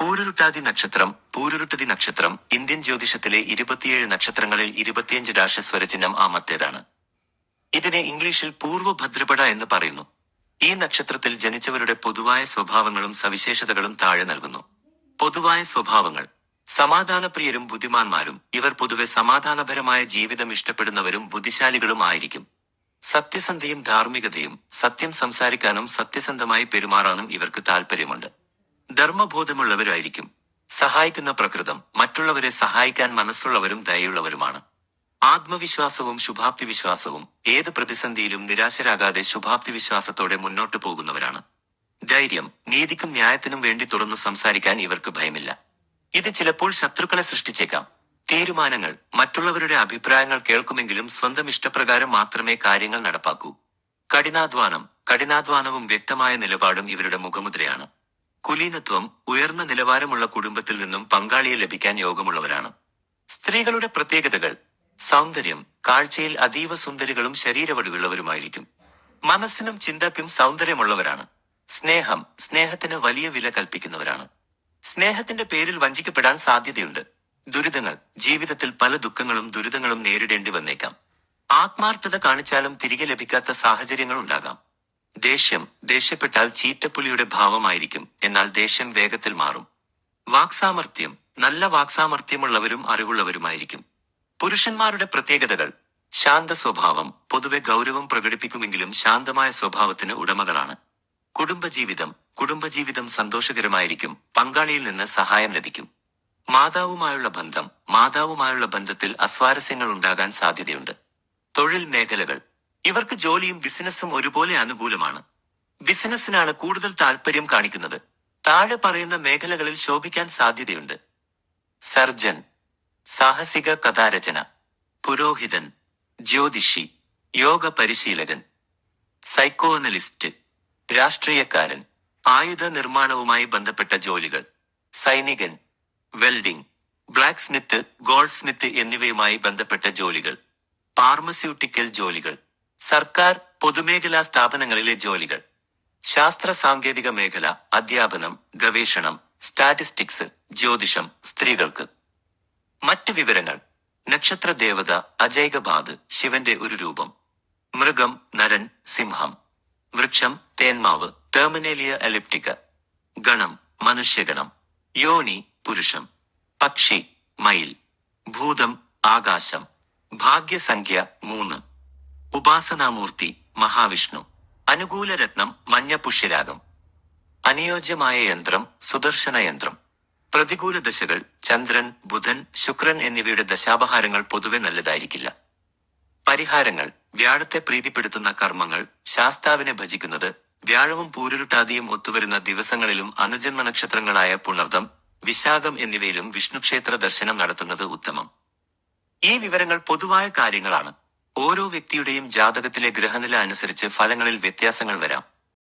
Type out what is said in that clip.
പൂരുരുട്ടാതി നക്ഷത്രം പൂരുരുട്ടതി നക്ഷത്രം ഇന്ത്യൻ ജ്യോതിഷത്തിലെ ഇരുപത്തിയേഴ് നക്ഷത്രങ്ങളിൽ ഇരുപത്തിയഞ്ച് രാശസ്വരചിഹ്നം ആമത്തേതാണ്. ഇതിനെ ഇംഗ്ലീഷിൽ പൂർവ ഭദ്രപട എന്ന് പറയുന്നു. ഈ നക്ഷത്രത്തിൽ ജനിച്ചവരുടെ പൊതുവായ സ്വഭാവങ്ങളും സവിശേഷതകളും താഴെ നൽകുന്നു. പൊതുവായ സ്വഭാവങ്ങൾ. സമാധാനപ്രിയരും ബുദ്ധിമാന്മാരും. ഇവർ പൊതുവെ സമാധാനപരമായ ജീവിതം ഇഷ്ടപ്പെടുന്നവരും ബുദ്ധിശാലികളും ആയിരിക്കും. സത്യസന്ധയും ധാർമ്മികതയും സത്യം സംസാരിക്കാനും സത്യസന്ധമായി പെരുമാറാനും ഇവർക്ക് താല്പര്യമുണ്ട് ധർമ്മബോധമുള്ളവരായിരിക്കും. സഹായിക്കുന്ന പ്രകൃതം മറ്റുള്ളവരെ സഹായിക്കാൻ മനസ്സുള്ളവരും ദയുള്ളവരുമാണ് ആത്മവിശ്വാസവും ശുഭാപ്തി വിശ്വാസവും ഏത് പ്രതിസന്ധിയിലും നിരാശരാകാതെ ശുഭാപ്തി വിശ്വാസത്തോടെ മുന്നോട്ടു പോകുന്നവരാണ്. ധൈര്യം നീതിക്കും ന്യായത്തിനും വേണ്ടി തുറന്നു സംസാരിക്കാൻ ഇവർക്ക് ഭയമില്ല. ഇത് ചിലപ്പോൾ ശത്രുക്കളെ സൃഷ്ടിച്ചേക്കാം. തീരുമാനങ്ങൾ മറ്റുള്ളവരുടെ അഭിപ്രായങ്ങൾ കേൾക്കുമെങ്കിലും സ്വന്തം ഇഷ്ടപ്രകാരം മാത്രമേ കാര്യങ്ങൾ നടപ്പാക്കൂ. കഠിനാധ്വാനം കഠിനാധ്വാനവും വ്യക്തമായ നിലപാടും ഇവരുടെ മുഖമുദ്രയാണ്. കുലീനത്വം ഉയർന്ന നിലവാരമുള്ള കുടുംബത്തിൽ നിന്നും പങ്കാളിയെ ലഭിക്കാൻ യോഗമുള്ളവരാണ്. സ്ത്രീകളുടെ പ്രത്യേകതകൾ സൗന്ദര്യം കാഴ്ചയിൽ അതീവ സുന്ദരികളും ശരീരവടിവുള്ളവരുമായിരിക്കും. മനസ്സിനും ചിന്തക്കും സൗന്ദര്യമുള്ളവരാണ്. സ്നേഹം സ്നേഹത്തിന് വലിയ വില കൽപ്പിക്കുന്നവരാണ്. സ്നേഹത്തിന്റെ പേരിൽ വഞ്ചിക്കപ്പെടാൻ സാധ്യതയുണ്ട്. ദുരിതങ്ങൾ ജീവിതത്തിൽ പല ദുഃഖങ്ങളും ദുരിതങ്ങളും നേരിടേണ്ടി വന്നേക്കാം. ആത്മാർത്ഥത കാണിച്ചാലും തിരികെ ലഭിക്കാത്ത സാഹചര്യങ്ങൾ ഉണ്ടാകാം. ദേഷ്യം ദേഷ്യപ്പെട്ടാൽ ചീറ്റപ്പുലിയുടെ ഭാവമായിരിക്കും. എന്നാൽ ദേഷ്യം വേഗത്തിൽ മാറും. വാക്സാമർത്ഥ്യം നല്ല വാക്സാമർത്ഥ്യമുള്ളവരും അറിവുള്ളവരുമായിരിക്കും. പുരുഷന്മാരുടെ പ്രത്യേകതകൾ. ശാന്ത സ്വഭാവം പൊതുവെ ഗൗരവം പ്രകടിപ്പിക്കുമെങ്കിലും ശാന്തമായ സ്വഭാവത്തിന് ഉടമകളാണ്. കുടുംബജീവിതം കുടുംബജീവിതം സന്തോഷകരമായിരിക്കും. പങ്കാളിയിൽ നിന്ന് സഹായം ലഭിക്കും. മാതാവുമായുള്ള ബന്ധം മാതാവുമായുള്ള ബന്ധത്തിൽ അസ്വാരസ്യങ്ങൾ ഉണ്ടാകാൻ സാധ്യതയുണ്ട്. തൊഴിൽ മേഖലകൾ ഇവർക്ക് ജോലിയും ബിസിനസ്സും ഒരുപോലെ അനുകൂലമാണ്. ബിസിനസ്സിനാണ് കൂടുതൽ താല്പര്യം കാണിക്കുന്നത്. താഴെ പറയുന്ന മേഖലകളിൽ ശോഭിക്കാൻ സാധ്യതയുണ്ട്. സർജൻ സാഹസിക കഥാരചന പുരോഹിതൻ ജ്യോതിഷി യോഗ പരിശീലകൻ സൈക്കോ അനലിസ്റ്റ് രാഷ്ട്രീയക്കാരൻ ആയുധ നിർമ്മാണവുമായി ബന്ധപ്പെട്ട ജോലികൾ സൈനികൻ welding blacksmith goldsmith എന്നിവയുമായി ബന്ധപ്പെട്ട ജോലികൾ ഫാർമസ്യൂട്ടിക്കൽ ജോലികൾ സർക്കാർ പൊതുമേഖലാ സ്ഥാപനങ്ങളിലെ ജോലികൾ ശാസ്ത്ര സാങ്കേതിക മേഖല അധ്യാപനം ഗവേഷണം സ്റ്റാറ്റിസ്റ്റിക്സ് ജ്യോതിഷം സ്ത്രീകൾക്ക്. മറ്റ് വിവരങ്ങൾ. നക്ഷത്ര ദേവത അജൈകബാദ് ശിവന്റെ ഒരു രൂപം. മൃഗം നരൻ സിംഹം. വൃക്ഷം തേന്മാവ് ടെർമിനേലിയ എലിപ്റ്റിക്ക. ഗണം മനുഷ്യഗണം. യോനി പുരുഷം. പക്ഷി മയിൽ. ഭൂതം ആകാശം. ഭാഗ്യസംഖ്യ മൂന്ന്. ഉപാസനാമൂർത്തി മഹാവിഷ്ണു. അനുകൂല രത്നം മഞ്ഞ പുഷ്യരാഗം അനുയോജ്യമായ യന്ത്രം സുദർശന യന്ത്രം. പ്രതികൂല ദശകൾ ചന്ദ്രൻ ബുധൻ ശുക്രൻ എന്നിവയുടെ ദശാപഹാരങ്ങൾ പൊതുവെ നല്ലതായിരിക്കില്ല. പരിഹാരങ്ങൾ വ്യാഴത്തെ പ്രീതിപ്പെടുത്തുന്ന കർമ്മങ്ങൾ ശാസ്താവിനെ ഭജിക്കുന്നത് വ്യാഴവും പൂരുരുട്ടാതിയും ഒത്തുവരുന്ന ദിവസങ്ങളിലും അനുജന്മ നക്ഷത്രങ്ങളായ പുണർദം വിശാഖം എന്നിവയിലും വിഷ്ണുക്ഷേത്ര ദർശനം നടത്തുന്നത് ഉത്തമം. ഈ വിവരങ്ങൾ പൊതുവായ കാര്യങ്ങളാണ്. ഓരോ വ്യക്തിയുടെയും ജാതകത്തിലെ ഗ്രഹനില അനുസരിച്ച് ഫലങ്ങളിൽ വ്യത്യാസങ്ങൾ വരാം.